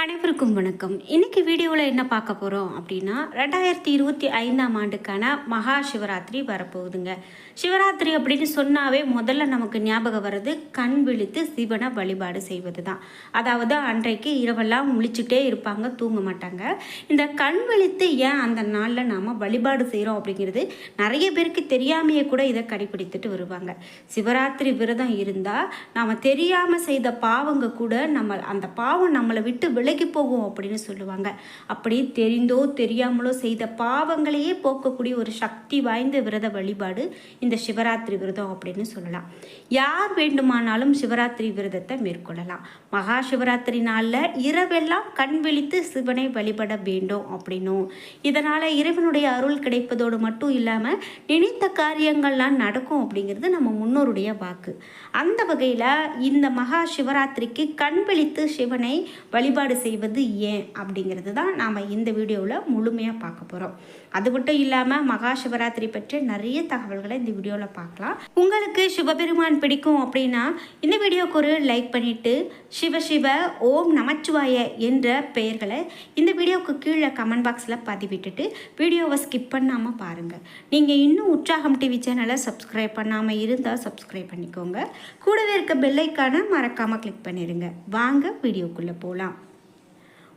அனைவருக்கும் வணக்கம். இன்னைக்கு வீடியோவில் என்ன பார்க்க போகிறோம் அப்படின்னா ரெண்டாயிரத்தி இருபத்தி ஐந்தாம் ஆண்டுக்கான மகா சிவராத்திரி வரப்போகுதுங்க. சிவராத்திரி அப்படின்னு சொன்னாவே முதல்ல நமக்கு ஞாபகம் வர்றது கண் விழித்து சிவனை வழிபாடு செய்வது தான் அதாவது அன்றைக்கு இரவெல்லாம் முழிச்சுட்டே இருப்பாங்க தூங்க மாட்டாங்க. இந்த கண் விழித்து ஏன் அந்த நாளில் நாம் வழிபாடு செய்கிறோம் அப்படிங்கிறது நிறைய பேருக்கு தெரியாமையே கூட இதை கடைபிடித்துட்டு வருவாங்க. சிவராத்திரி விரதம் இருந்தால் நாம் தெரியாமல் செய்த பாவங்க கூட நம்ம அந்த பாவம் நம்மளை விட்டு விலகி போகும் அப்படின்னு சொல்லுவாங்க. அப்படி தெரிந்தோ தெரியாமலோ செய்த பாவங்களையே போக்கக்கூடிய ஒரு சக்தி வாய்ந்த விரத வழிபாடு இந்த சிவராத்திரி விரதம் அப்படின்னு சொல்லலாம். யார் வேண்டுமானாலும் சிவராத்திரி விரதத்தை மேற்கொள்ளலாம். மகா சிவராத்திரி நாளில் இரவெல்லாம் கண் விழித்து சிவனை வழிபட வேண்டும் அப்படின்னும். இதனால் இறைவனுடைய அருள் கிடைப்பதோடு மட்டும் இல்லாமல் நினைத்த காரியங்கள்லாம் நடக்கும் அப்படிங்கிறது நம்ம முன்னோருடைய வாக்கு. அந்த வகையில் இந்த மகா சிவராத்திரிக்கு கண் விழித்து சிவனை வழிபாடு செய்வது ஏன் அப்படிங்கிறது தான் நாம் இந்த வீடியோவில் முழுமையாக பார்க்க போகிறோம் அது மட்டும் இல்லாமல் மகா சிவராத்திரி பற்றி நிறைய தகவல்களை இந்த வீடியோவில் பார்க்கலாம். உங்களுக்கு சிவபெருமான் பிடிக்கும் அப்படின்னா இந்த வீடியோக்கு ஒரு லைக் பண்ணிவிட்டு சிவ சிவ ஓம் நமச்சிவாய என்ற பெயர்களை இந்த வீடியோவுக்கு கீழே கமெண்ட் பாக்ஸில் பதிவிட்டுட்டு வீடியோவை ஸ்கிப் பண்ணாமல் பாருங்கள் நீங்கள் இன்னும் உற்சாகம் டிவி சேனலை சப்ஸ்கிரைப் பண்ணாமல் இருந்தால் சப்ஸ்கிரைப் பண்ணிக்கோங்க. கூடவே இருக்க பெல்லைக்கான மறக்காமல் கிளிக் பண்ணிடுங்க. வாங்க வீடியோக்குள்ளே போகலாம்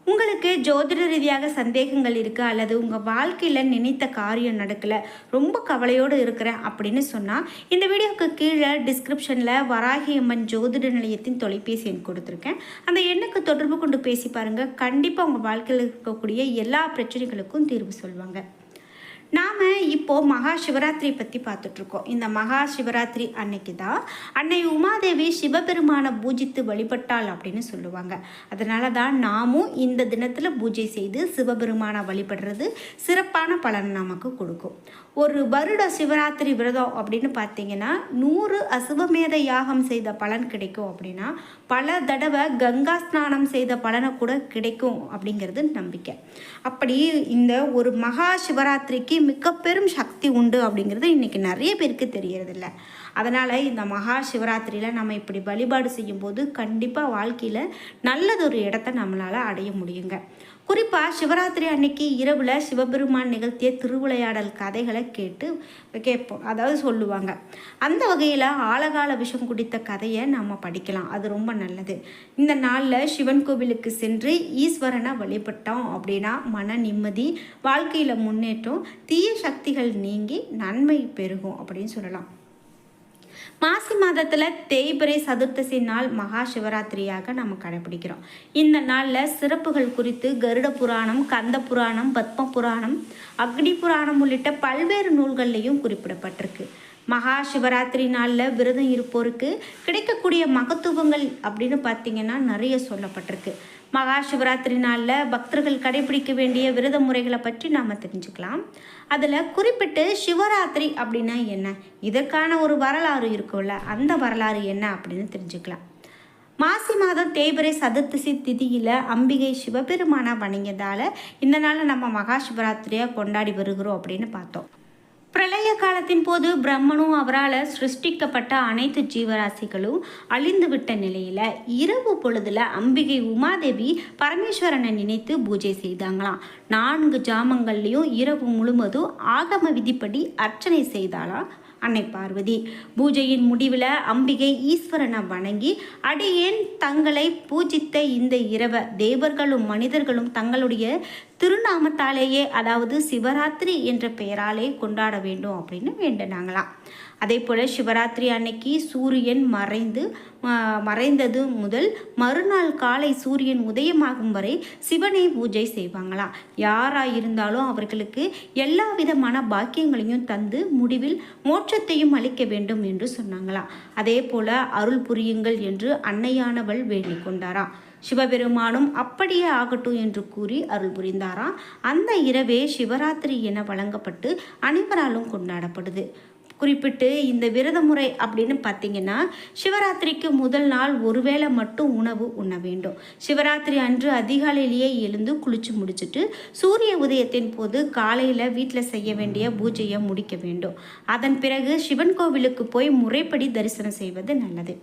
உங்களுக்கு ஜோதிட ரீதியாக சந்தேகங்கள் இருக்குது அல்லது உங்கள் வாழ்க்கையில் நினைத்த காரியம் நடக்கலை ரொம்ப கவலையோடு இருக்கிறேன் அப்படின்னு சொன்னால் இந்த வீடியோவுக்கு கீழே டிஸ்கிரிப்ஷனில் வராகி அம்மன் ஜோதிட நிலையத்தின் தொலைபேசி எண் கொடுத்துருக்கேன். அந்த எண்ணுக்கு தொடர்பு கொண்டு பேசி பாருங்கள் கண்டிப்பாக உங்கள் வாழ்க்கையில் இருக்கக்கூடிய எல்லா பிரச்சனைகளுக்கும் தீர்வு சொல்லுவாங்க நாம் இப்போது மகா சிவராத்திரி பற்றி பார்த்துட்ருக்கோம் இந்த மகா சிவராத்திரி அன்னைக்கு தான் அன்னை உமாதேவி சிவபெருமானை பூஜித்து வழிபட்டாள் அப்படின்னு சொல்லுவாங்க. அதனால தான் நாமும் இந்த தினத்தில் பூஜை செய்து சிவபெருமானை வழிபடுறது சிறப்பான பலன் நமக்கு கொடுக்கும். ஒரு வருட சிவராத்திரி விரதம் அப்படின்னு பார்த்தீங்கன்னா நூறு அசுவமேத யாகம் செய்த பலன் கிடைக்கும் அப்படின்னா பல தடவை கங்கா ஸ்நானம் செய்த பலனை கூட கிடைக்கும் அப்படிங்கிறது நம்பிக்கை. அப்படி இந்த ஒரு மகா சிவராத்திரிக்கு மிக பெரும் சக்தி உண்டு அப்படிங்கிறது இன்றைக்கி நிறைய பேருக்கு தெரியறதில்ல. அதனால் இந்த மகா சிவராத்திரியில் நம்ம இப்படி வழிபாடு செய்யும்போது கண்டிப்பாக வாழ்க்கையில் நல்லதொரு இடத்த நம்மளால் அடைய முடியுங்க. குறிப்பாக சிவராத்திரி அன்னைக்கு இரவில் சிவபெருமான் நிகழ்த்திய திருவிளையாடல் கதைகளை கேட்டு கேட்போம். அதாவது சொல்லுவாங்க அந்த வகையில் ஆழகால விஷம் குடித்த கதையை நம்ம படிக்கலாம். அது ரொம்ப நல்லது. இந்த நாளில் சிவன் கோவிலுக்கு சென்று ஈஸ்வரனை வழிபட்டோம் அப்படின்னா மன நிம்மதி வாழ்க்கையில் முன்னேற்றம் தீய சக்திகள் நீங்கி நன்மை பெருகும் அப்படின்னு சொல்லலாம். மாசி மாதத்தில் தேய்பிரை சதுர்த்தசி நாள் மகா சிவராத்திரியாக நம்ம கடைபிடிக்கிறோம். இந்த நாளில் சிறப்புகள் குறித்து கருட புராணம் கந்த புராணம் பத்ம புராணம் அக்னி புராணம் உள்ளிட்ட பல்வேறு நூல்கள்லையும் குறிப்பிடப்பட்டிருக்கு. மகா சிவராத்திரி நாளில் விரதம் இருப்போருக்கு கிடைக்கக்கூடிய மகத்துவங்கள் அப்படின்னு பார்த்தீங்கன்னா நிறைய சொல்லப்பட்டிருக்கு. மகா சிவராத்திரி நாளில் பக்தர்கள் கடைபிடிக்க வேண்டிய விரத முறைகளை பற்றி நாம் தெரிஞ்சுக்கலாம். அதில் குறிப்பிட்டு சிவராத்திரி அப்படின்னா என்ன? இதற்கான ஒரு வரலாறு இருக்கும்ல அந்த வரலாறு என்ன அப்படின்னு தெரிஞ்சுக்கலாம். மாசி மாதம் தேய்பிரை சதுர்த்தசி திதியில் அம்பிகை சிவபெருமானாக வணங்கியதால் இந்த நாளை நம்ம மகா சிவராத்திரியாக கொண்டாடி வருகிறோம் அப்படின்னு பார்த்தோம். பிரளய காலத்தின் போது பிரம்மனும் அவரால் சிருஷ்டிக்கப்பட்ட அனைத்து ஜீவராசிகளும் அழிந்துவிட்ட நிலையில் இரவு பொழுதுல அம்பிகை உமாதேவி பரமேஸ்வரனை நினைத்து பூஜை செய்தாங்களாம். நான்கு ஜாமங்கள்லேயும் இரவு முழுவதும் ஆகம விதிப்படி அர்ச்சனை செய்தாலாம் அன்னை பார்வதி. பூஜையின் முடிவில் அம்பிகை ஈஸ்வரனை வணங்கி அடியேன் தங்களை பூஜித்த இந்த இரவை தேவர்களும் மனிதர்களும் தங்களுடைய திருநாமத்தாலேயே அதாவது சிவராத்திரி என்ற பெயராலே கொண்டாட வேண்டும் அப்படின்னு வேண்டினாங்களாம். அதே போல் சிவராத்திரி அன்னைக்கு சூரியன் மறைந்து மறைந்தது முதல் மறுநாள் காலை சூரியன் உதயமாகும் வரை சிவனை பூஜை செய்வாங்களாம். யாராக இருந்தாலும் அவர்களுக்கு எல்லா விதமான பாக்கியங்களையும் தந்து முடிவில் மோட்சத்தையும் அளிக்க வேண்டும் என்று சொன்னாங்களாம். அதே போல் அருள் புரியுங்கள் என்று அன்னையானவள் வேண்டிக் கொண்டாராம் சிவபெருமானும் அப்படியே ஆகட்டும் என்று கூறி அருள் புரிந்தாராம். அந்த இரவே சிவராத்திரி என வழங்கப்பட்டு அனைவராலும் கொண்டாடப்படுது. குறிப்பிட்டு இந்த விரத முறை அப்படின்னு பார்த்தீங்கன்னா சிவராத்திரிக்கு முதல் நாள் ஒருவேளை மட்டும் உணவு உண்ண வேண்டும். சிவராத்திரி அன்று அதிகாலையிலேயே எழுந்து குளிச்சு முடிச்சுட்டு சூரிய உதயத்தின் போது காலையில் வீட்டில் செய்ய வேண்டிய பூஜையை முடிக்க வேண்டும். அதன் பிறகு சிவன் கோவிலுக்கு போய் முறைப்படி தரிசனம் செய்வது நல்லது.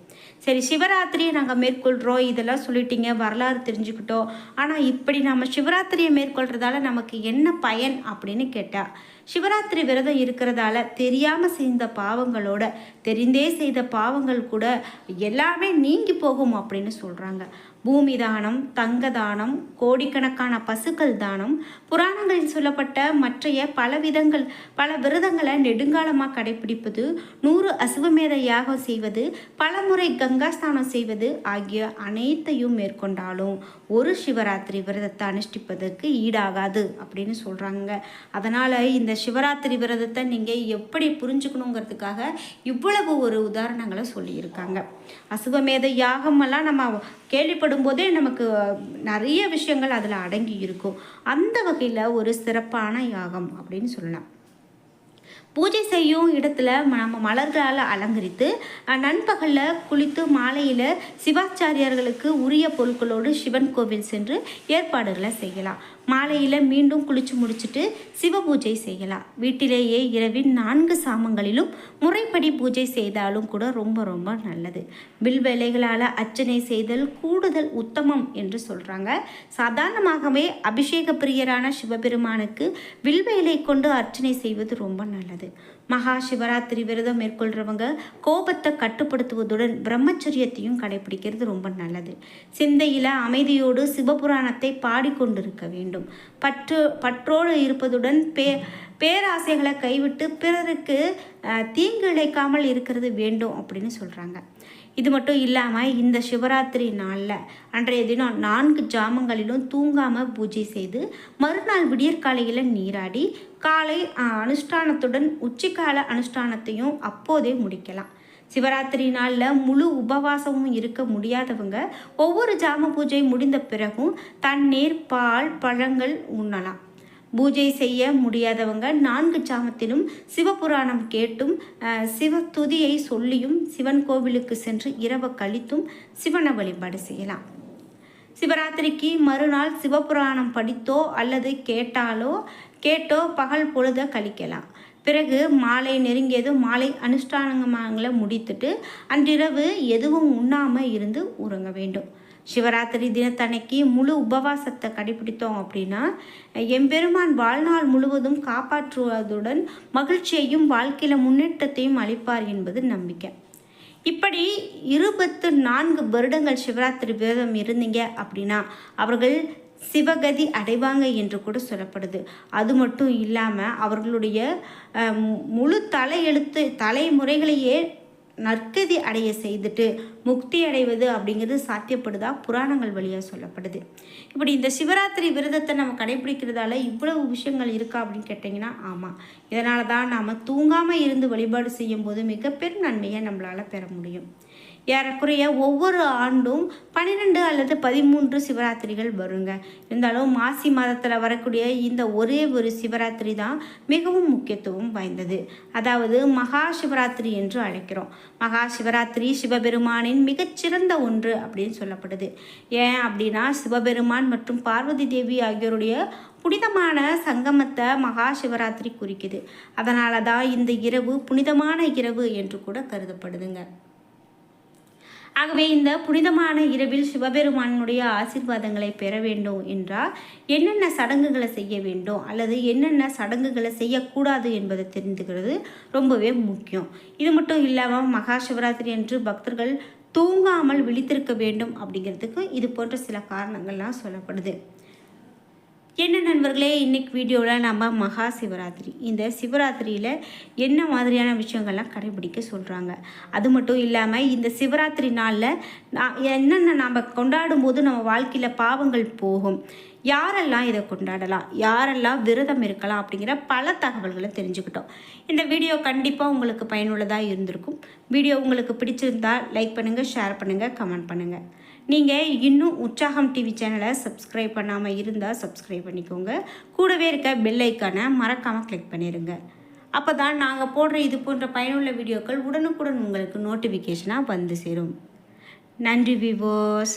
சரி சிவராத்திரியை நாங்கள் மேற்கொள்கிறோம் இதெல்லாம் சொல்லிட்டீங்க வரலாறு தெரிஞ்சுக்கிட்டோம். ஆனால் இப்படி நம்ம சிவராத்திரியை மேற்கொள்கிறதால நமக்கு என்ன பயன் அப்படின்னு கேட்டால் சிவராத்திரி விரதம் இருக்கிறதால தெரியாமல் செய்த பாவங்களோட தெரிந்தே செய்த பாவங்கள் கூட எல்லாமே நீங்கி போகும் அப்படின்னு சொல்கிறாங்க பூமி தானம் தங்க தானம் கோடிக்கணக்கான பசுக்கள் தானம் புராணங்களில் சொல்லப்பட்ட மற்றைய பல விதங்கள் பல விரதங்களை நெடுங்காலமாக கடைபிடிப்பது நூறு அசுவமேத யாகம் செய்வது பலமுறை கங்கா ஸ்நானம் செய்வது ஆகிய அனைத்தையும் மேற்கொண்டாலும் ஒரு சிவராத்திரி விரதத்தை அனுஷ்டிப்பதற்கு ஈடாகாது அப்படின்னு சொல்கிறாங்க அதனால் இந்த சிவராத்திரி விரதத்தை நீங்கள் எப்படி புரிஞ்சுக்கணுங்கிறதுக்காக இவ்வளவு ஒரு உதாரணங்களை சொல்லியிருக்காங்க. அசுவமேத யாகமெல்லாம் நம்ம கேள்விப்படும் போதே நமக்கு நிறைய விஷயங்கள் அதில் அடங்கி இருக்கும். அந்த வகையில் ஒரு சிறப்பான யாகம் அப்படின்னு சொல்லலாம். பூஜை செய்யும் இடத்துல நம்ம மலர்களால் அலங்கரித்து நண்பகலில் குளித்து மாலையில் சிவாச்சாரியார்களுக்கு உரிய பொருட்களோடு சிவன் கோவில் சென்று ஏற்பாடுகளை செய்யலாம். மாலையில் மீண்டும் குளிச்சு முடிச்சுட்டு சிவ பூஜை செய்யலாம். வீட்டிலேயே இரவின் நான்கு சாமங்களிலும் முறைப்படி பூஜை செய்தாலும் கூட ரொம்ப ரொம்ப நல்லது. வில் வேலைகளால் அர்ச்சனை செய்தல் கூடுதல் உத்தமம் என்று சொல்கிறாங்க சாதாரணமாகவே அபிஷேக பிரியரான சிவபெருமானுக்கு வில்வேலை கொண்டு அர்ச்சனை செய்வது ரொம்ப நல்லது. மகா சிவராத்திரி விரதம் மேற்கொள்கிறவங்க கோபத்தை கட்டுப்படுத்துவதுடன் பிரம்மச்சரியத்தையும் கடைபிடிக்கிறது ரொம்ப நல்லது. சிந்தையில் அமைதியோடு சிவபுராணத்தை பாடிக்கொண்டிருக்க வேண்டும். பற்று பற்றோடு இருப்பதுடன் பே பேராசைகளை கைவிட்டு பிறருக்கு தீங்கு இழைக்காமல் இருக்கிறது வேண்டும் அப்படின்னு சொல்கிறாங்க இது மட்டும் இல்லாமல் இந்த சிவராத்திரி நாளில் அன்றைய தினம் நான்கு ஜாமங்களிலும் தூங்காமல் பூஜை செய்து மறுநாள் விடியற்காலையில் நீராடி காலை அனுஷ்டானத்துடன் உச்சிக்கால அனுஷ்டானத்தையும் அப்போதே முடிக்கலாம். சிவராத்திரி நாளில் முழு உபவாசமும் இருக்க முடியாதவங்க ஒவ்வொரு ஜாம பூஜை முடிந்த பிறகும் தண்ணீர் பால் பழங்கள் உண்ணலாம். பூஜை செய்ய முடியாதவங்க நான்கு சாமத்திலும் சிவபுராணம் கேட்டும் சிவ துதியை சொல்லியும் சிவன் கோவிலுக்கு சென்று இரவு கழித்தும் சிவனை வழிபாடு செய்யலாம். சிவராத்திரிக்கு மறுநாள் சிவபுராணம் படித்தோ அல்லது கேட்டாலோ கேட்டோ பகல் பொழுத கழிக்கலாம். பிறகு மாலை நெருங்கியதும் மாலை அனுஷ்டானங்களை முடித்துட்டு அன்றிரவு எதுவும் உண்ணாமல் இருந்து உறங்க வேண்டும். சிவராத்திரி தினத்தன்னைக்கு முழு உபவாசத்தை கடைபிடித்தோம் அப்படின்னா எம்பெருமான் வாழ்நாள் முழுவதும் காப்பாற்றுவதுடன் மகிழ்ச்சியையும் வாழ்க்கையில் முன்னேற்றத்தையும் அளிப்பார் என்பது நம்பிக்கை. இப்படி இருபத்து நான்கு வருடங்கள் சிவராத்திரி விரதம் இருந்தீங்க அப்படின்னா அவர்கள் சிவகதி அடைவாங்க என்று கூட சொல்லப்படுது. அது மட்டும் இல்லாமல் அவர்களுடைய முழு தலையெழுத்து தலைமுறைகளையே நற்கதி அடைய செய்துட்டு முக்தி அடைவது அப்படிங்கிறது சாத்தியப்படுதா? புராணங்கள் வழியாக சொல்லப்படுது. இப்படி இந்த சிவராத்திரி விரதத்தை நம்ம கடைபிடிக்கிறதால இவ்வளவு விஷயங்கள் இருக்கா அப்படின்னு கேட்டிங்கன்னா ஆமாம் இதனால தான் நாம் தூங்காமல் இருந்து வழிபாடு செய்யும் போது மிகப்பெரும் நன்மையை நம்மளால் பெற முடியும். ஏறக்குறைய ஒவ்வொரு ஆண்டும் பன்னிரெண்டு அல்லது பதிமூன்று சிவராத்திரிகள் வருங்க. இருந்தாலும் மாசி மாதத்தில் வரக்கூடிய இந்த ஒரே ஒரு சிவராத்திரி தான் மிகவும் முக்கியத்துவம் வாய்ந்தது. அதாவது மகா சிவராத்திரி என்று அழைக்கிறோம். மகா சிவராத்திரி சிவபெருமானின் மிகச்சிறந்த ஒன்று அப்படின்னு சொல்லப்படுது. ஏன் அப்படின்னா சிவபெருமான் மற்றும் பார்வதி தேவி ஆகியோருடைய புனிதமான சங்கமத்தை மகா சிவராத்திரி குறிக்குது. அதனால தான் இந்த இரவு புனிதமான இரவு என்று கூட கருதப்படுதுங்க. ஆகவே இந்த புனிதமான இரவில் சிவபெருமானுடைய ஆசிர்வாதங்களை பெற வேண்டும் என்றால் என்னென்ன சடங்குகளை செய்ய வேண்டும் அல்லது என்னென்ன சடங்குகளை செய்யக்கூடாது என்பதை தெரிந்துக்கிறது ரொம்பவே முக்கியம். இது மட்டும் இல்லாமல் மகா சிவராத்திரி என்று பக்தர்கள் தூங்காமல் விழித்திருக்க வேண்டும் அப்படிங்கிறதுக்கு இது போன்ற சில காரணங்கள்லாம் சொல்லப்படுது. என்ன நண்பர்களே இன்றைக்கி வீடியோவில் நம்ம மகா சிவராத்திரி. இந்த சிவராத்திரியில் என்ன மாதிரியான விஷயங்கள்லாம் கடைபிடிக்க சொல்கிறாங்க அது மட்டும் இல்லாமல் இந்த சிவராத்திரி நாளில் நான் என்னென்ன நாம் கொண்டாடும் போது நம்ம வாழ்க்கையில் பாவங்கள் போகும்? யாரெல்லாம் இதை கொண்டாடலாம்? யாரெல்லாம் விரதம் இருக்கலாம் அப்படிங்கிற பல தகவல்களை தெரிஞ்சுக்கிட்டோம். இந்த வீடியோ கண்டிப்பாக உங்களுக்கு பயனுள்ளதாக இருந்திருக்கும். வீடியோ உங்களுக்கு பிடிச்சிருந்தால் லைக் பண்ணுங்கள் ஷேர் பண்ணுங்கள் கமெண்ட் பண்ணுங்கள் நீங்கள் இன்னும் உற்சாகம் டிவி சேனலை சப்ஸ்கிரைப் பண்ணாமல் இருந்தால் சப்ஸ்கிரைப் பண்ணிக்கோங்க. கூடவே இருக்க பெல் ஐக்கானை மறக்காமல் கிளிக் பண்ணிடுங்க அப்போ தான் நாங்கள் போடுற இது போன்ற பயனுள்ள வீடியோக்கள் உடனுக்குடன் உங்களுக்கு நோட்டிஃபிகேஷனாக வந்து சேரும். நன்றி விவோஸ்